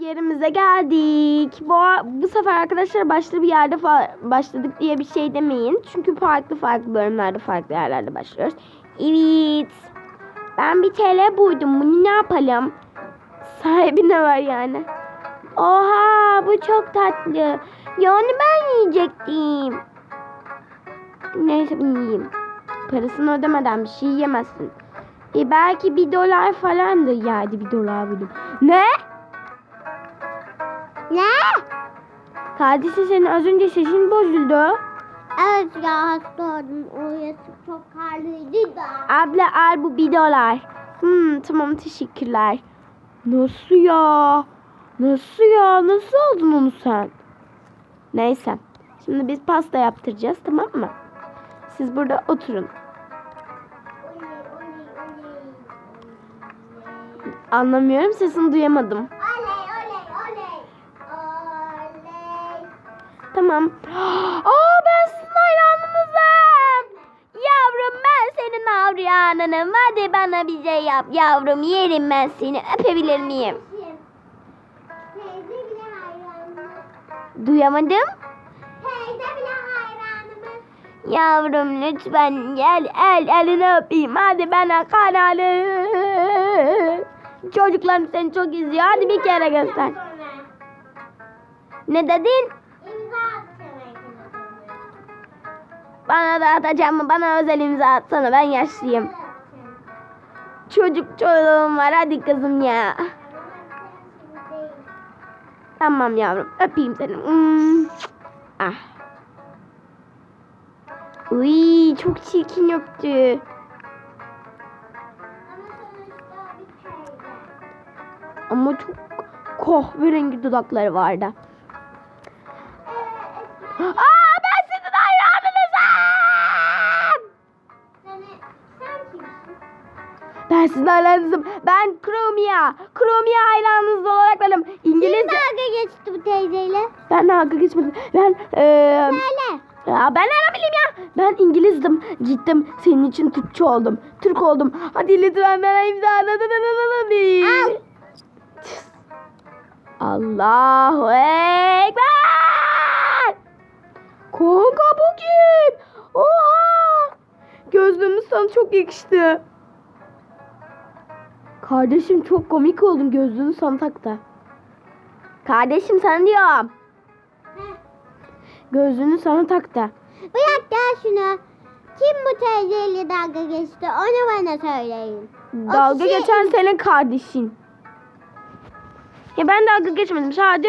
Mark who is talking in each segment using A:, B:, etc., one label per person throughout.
A: yerimize geldik. Bu, bu sefer arkadaşlar başta bir yerde başladık diye bir şey demeyin. Çünkü farklı farklı bölümlerde farklı yerlerde başlıyoruz. Evet. Ben bir TL buydum. Bunu ne yapalım? Sahibi ne var yani? Oha bu çok tatlı. Yani ben yiyecektim. Neyse bunu yiyeyim. Parasını ödemeden bir şey yemezsin. E belki bir dolar falandır yani bir dolar buldum. Ne?
B: Ne?
A: Kardeşim senin az önce sesin bozuldu.
B: Evet ya hasta oldum. Orası çok karlıydı da.
A: Abla al bu bir dolar. Hmm, tamam teşekkürler. Nasıl ya? Nasıl ya? Nasıl oldun onu sen? Neyse. Şimdi biz pasta yaptıracağız tamam mı? Siz burada oturun. Anlamıyorum sesini duyamadım. Tamam. Aa ben sizin hayranınızım. Yavrum ben senin hayranınım. Hadi bana bir şey yap yavrum. Yerim ben seni. Öpebilir miyim? Duyamadım. Yavrum lütfen gel el elini öpeyim. Hadi bana kanalı. Çocuklarım seni çok izliyor. Hadi bir kere göster. Ne dedin? Bana da atacağım mı? Bana özel imza atsana. Ben yaşlıyım. Çocuk çocuğum var. Hadi kızım ya. Tamam yavrum. Öpeyim seni. Hmm. Ah. Uy çok çirkin öptü. Ama çok kahverengi dudakları vardı. Ben sizin hayranınızım. Ben Chromia. Chromia hayranınız olarak benim. İngilizce.
B: dalga geçti bu teyzeyle?
A: Ben dalga geçmedim. Ben eee
B: Söyle.
A: ya ben ne bileyim ya. Ben İngilizdim. Gittim senin için Türkçe oldum. Türk oldum. Hadi lütfen bana imza at.
B: Al.
A: Allahu Ekber. Kanka bu kim? Oha. Gözlüğümüz sana çok yakıştı. Kardeşim çok komik oldun gözlüğünü sana tak da. Kardeşim sana diyorum. Gözlüğünü sana tak da.
B: Bırak gel şunu. Kim bu teyzeyle dalga geçti? Onu bana söyleyin.
A: Dalga
B: kişi-
A: geçen senin kardeşin. Ya ben dalga geçmedim. Sadece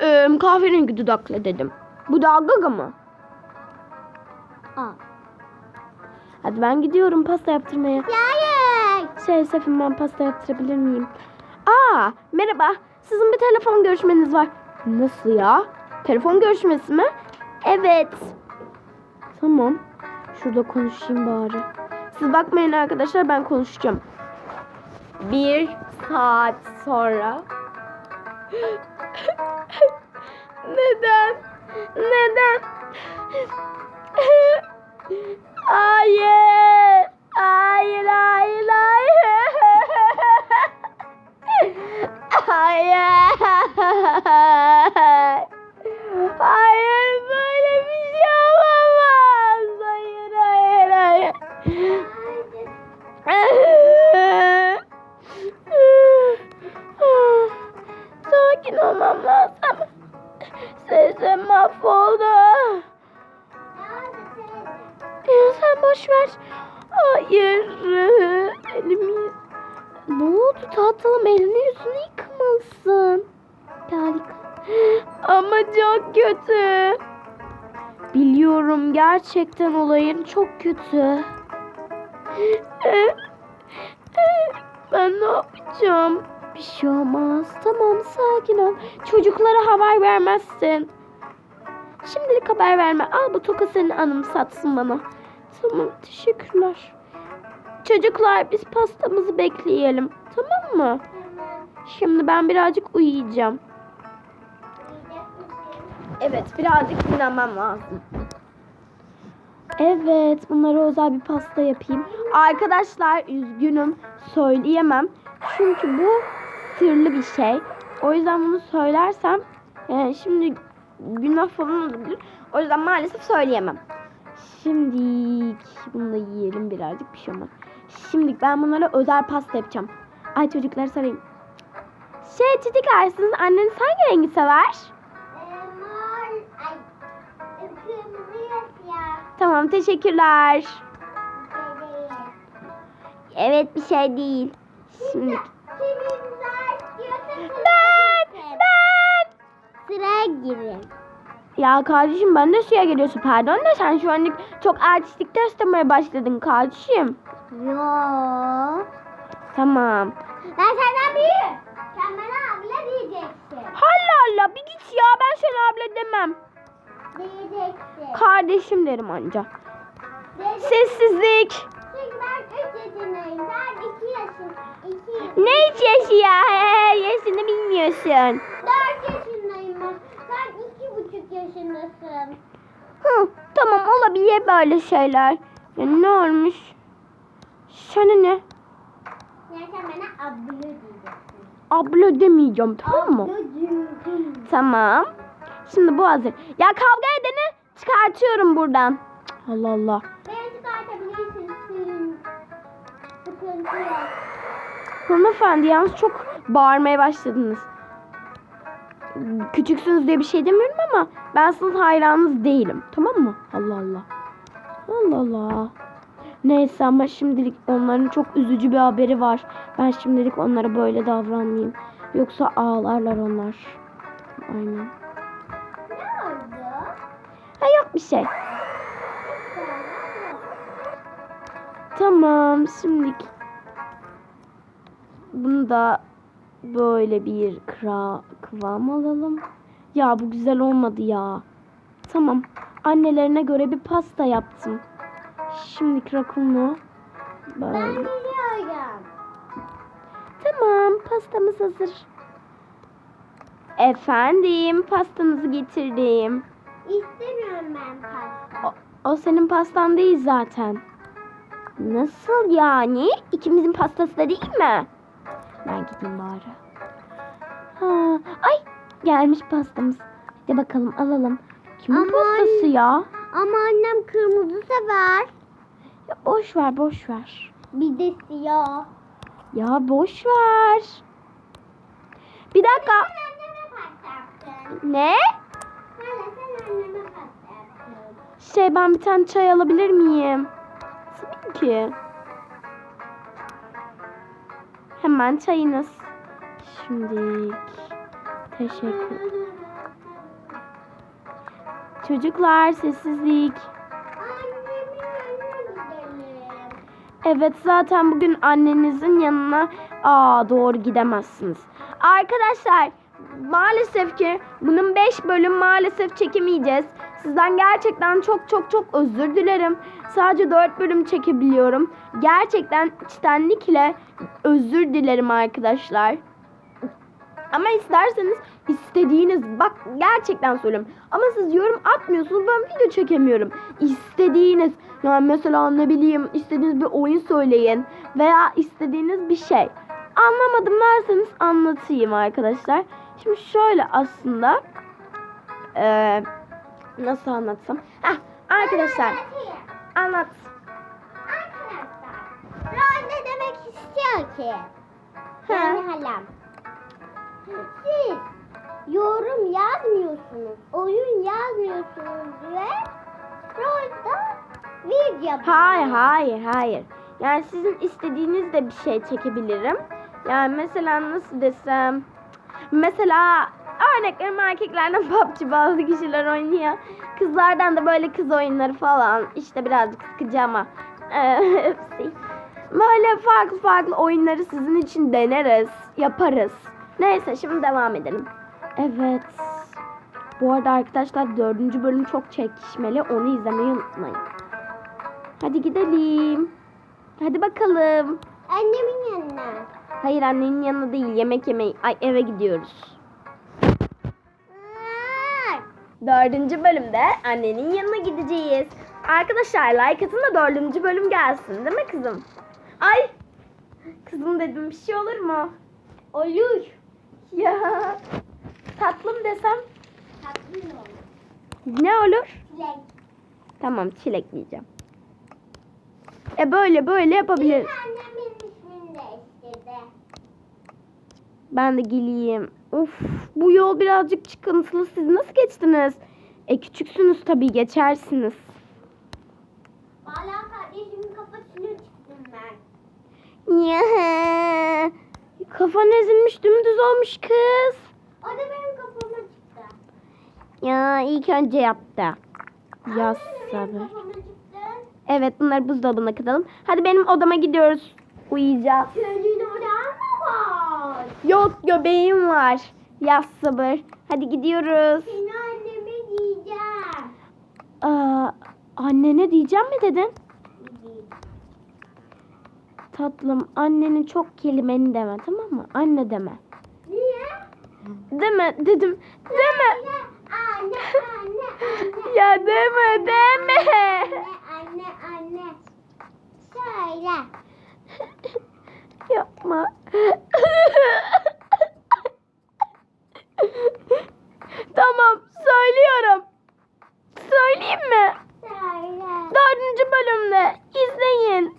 A: e, kahverengi dudaklı dedim. Bu dalga mı?
B: Al.
A: Hadi ben gidiyorum pasta yaptırmaya.
B: Hayır.
A: Şey Sefim ben pasta yaptırabilir miyim? Aa merhaba. Sizin bir telefon görüşmeniz var. Nasıl ya? Telefon görüşmesi mi? Evet. Tamam. Şurada konuşayım bari. Siz bakmayın arkadaşlar ben konuşacağım. Bir saat sonra. Neden? Neden? Ama çok kötü. Biliyorum gerçekten olayın çok kötü. Ben ne yapacağım? Bir şey olmaz. Tamam sakin ol. Çocuklara haber vermezsin. Şimdilik haber verme. Al bu toka senin anımsatsın bana. Tamam teşekkürler. Çocuklar biz pastamızı bekleyelim. Tamam mı? Şimdi ben birazcık uyuyacağım. Evet birazcık dinlenmem lazım. Evet bunlara özel bir pasta yapayım. Arkadaşlar üzgünüm söyleyemem. Çünkü bu sırlı bir şey. O yüzden bunu söylersem yani şimdi günah falan olabilir. O yüzden maalesef söyleyemem. Şimdi bunu da yiyelim birazcık bir şey olmaz. Şimdi ben bunlara özel pasta yapacağım. Ay çocukları sarayım. Şey çocuklar siz anneniz hangi rengi sever? Tamam teşekkürler. Evet bir şey değil. Şimdi ben ben
B: Sıraya girin.
A: Ya kardeşim ben de suya geliyorsun. Pardon da sen şu anlık çok artistik testemeye başladın kardeşim.
B: Yo.
A: Tamam.
B: Ben senden büyüğüm. Sen bana abla diyeceksin.
A: Allah Allah bir git ya ben sana abla demem.
B: Diyeceksin.
A: Kardeşim derim anca. Sessizlik.
B: Çünkü ben 3 yaşındayım. Sen 2 yaşın. 2
A: Ne hiç yaşı ya? He, yaşını bilmiyorsun.
B: 4 yaşındayım ben. Sen 2,5 yaşındasın.
A: Hı, tamam olabilir böyle şeyler. Ya ne olmuş? Sana ne?
B: Sen bana abla diyeceksin.
A: Abla demeyeceğim tamam mı?
B: Ablacığım.
A: Tamam. Şimdi bu hazır. Ya kavga edeni çıkartıyorum buradan. Allah Allah.
B: Beni çıkartabilirsin. Suyun. Sıkıntı yok.
A: Hanımefendi yalnız çok bağırmaya başladınız. Küçüksünüz diye bir şey demiyorum ama ben sizin hayranınız değilim. Tamam mı? Allah Allah. Allah Allah. Neyse ama şimdilik onların çok üzücü bir haberi var. Ben şimdilik onlara böyle davranmayayım. Yoksa ağlarlar onlar. Aynen.
B: Oldu?
A: Ha yok bir şey. Tamam şimdilik bunu da böyle bir kıra, kıvam alalım. Ya bu güzel olmadı ya. Tamam. Annelerine göre bir pasta yaptım. Şimdi rakunlu.
B: Ben
A: Böyle.
B: biliyorum.
A: Tamam pastamız hazır. Efendim pastanızı getirdim.
B: İstemiyorum ben pasta.
A: O, o senin pastan değil zaten. Nasıl yani? İkimizin pastası da değil mi? Ben gideyim bari. Ha, ay gelmiş pastamız. Hadi bakalım alalım. Kimin
B: Aman.
A: pastası ya?
B: Ama annem kırmızı sever.
A: ya? Boş ver boş ver.
B: Bir de siyah.
A: Ya boş ver. Bir dakika.
B: Sen anneme pasta yaptın.
A: Ne? Şey ben bir tane çay alabilir miyim? Tabii ki. Hemen çayınız. Şimdi teşekkür. Çocuklar sessizlik. Evet zaten bugün annenizin yanına aa doğru gidemezsiniz. Arkadaşlar maalesef ki bunun 5 bölüm maalesef çekemeyeceğiz. Sizden gerçekten çok çok çok özür dilerim. Sadece 4 bölüm çekebiliyorum. Gerçekten içtenlikle özür dilerim arkadaşlar. Ama isterseniz istediğiniz bak gerçekten söylüyorum. Ama siz yorum atmıyorsunuz ben video çekemiyorum. İstediğiniz yani mesela ne bileyim istediğiniz bir oyun söyleyin veya istediğiniz bir şey. Anlamadım derseniz anlatayım arkadaşlar. Şimdi şöyle aslında eee, nasıl anlatsam? Heh, arkadaşlar anlat.
B: Arkadaşlar. Rol ne demek istiyor ki?
A: Ha.
B: Yani halam. Siz yorum yazmıyorsunuz, oyun yazmıyorsunuz ve rolda video
A: Hayır hayır hayır. Yani sizin istediğiniz de bir şey çekebilirim. Yani mesela nasıl desem. Mesela örneklerim erkeklerden PUBG bazı kişiler oynuyor. Kızlardan da böyle kız oyunları falan. İşte birazcık sıkıcı ama. Hepsi. Böyle farklı farklı oyunları sizin için deneriz. Yaparız. Neyse şimdi devam edelim. Evet. Bu arada arkadaşlar dördüncü bölüm çok çekişmeli. Onu izlemeyi unutmayın. Hadi gidelim. Hadi bakalım.
B: Annemin yanına.
A: Hayır annenin yanına değil yemek yemeyi. Ay eve gidiyoruz. Dördüncü bölümde annenin yanına gideceğiz. Arkadaşlar like atın da dördüncü bölüm gelsin değil mi kızım? Ay kızım dedim bir şey olur mu?
B: Olur.
A: Ya. Tatlım desem
B: Tatlı olur.
A: ne olur?
B: Çilek.
A: Tamam çilek diyeceğim. E böyle böyle yapabiliriz. Ben de geleyim. Of bu yol birazcık çıkıntılı. Siz nasıl geçtiniz? E küçüksünüz tabii geçersiniz.
B: Valla kardeşimin kafasına çıktım ben.
A: Ya. Kafan ezilmiş dümdüz olmuş kız.
B: O da benim kafama çıktı.
A: Ya ilk önce yaptı.
B: Anne,
A: sabır.
B: Kafama çıktı.
A: Evet bunları buzdolabına katalım. Hadi benim odama gidiyoruz. Uyuyacağız.
B: Mı var?
A: Yok göbeğim var. Yaz sabır. Hadi gidiyoruz.
B: Seni anneme diyeceğim.
A: Aa, annene diyeceğim mi dedin? Tatlım annenin çok kelimeni deme tamam mı? Anne deme.
B: Niye?
A: Deme dedim. Deme.
B: Anne, anne, anne.
A: Ya deme deme.
B: Anne, anne, anne. Söyle.
A: Yapma. Tamam söylüyorum. Söyleyeyim mi? Söyle. Dördüncü bölümde izleyin.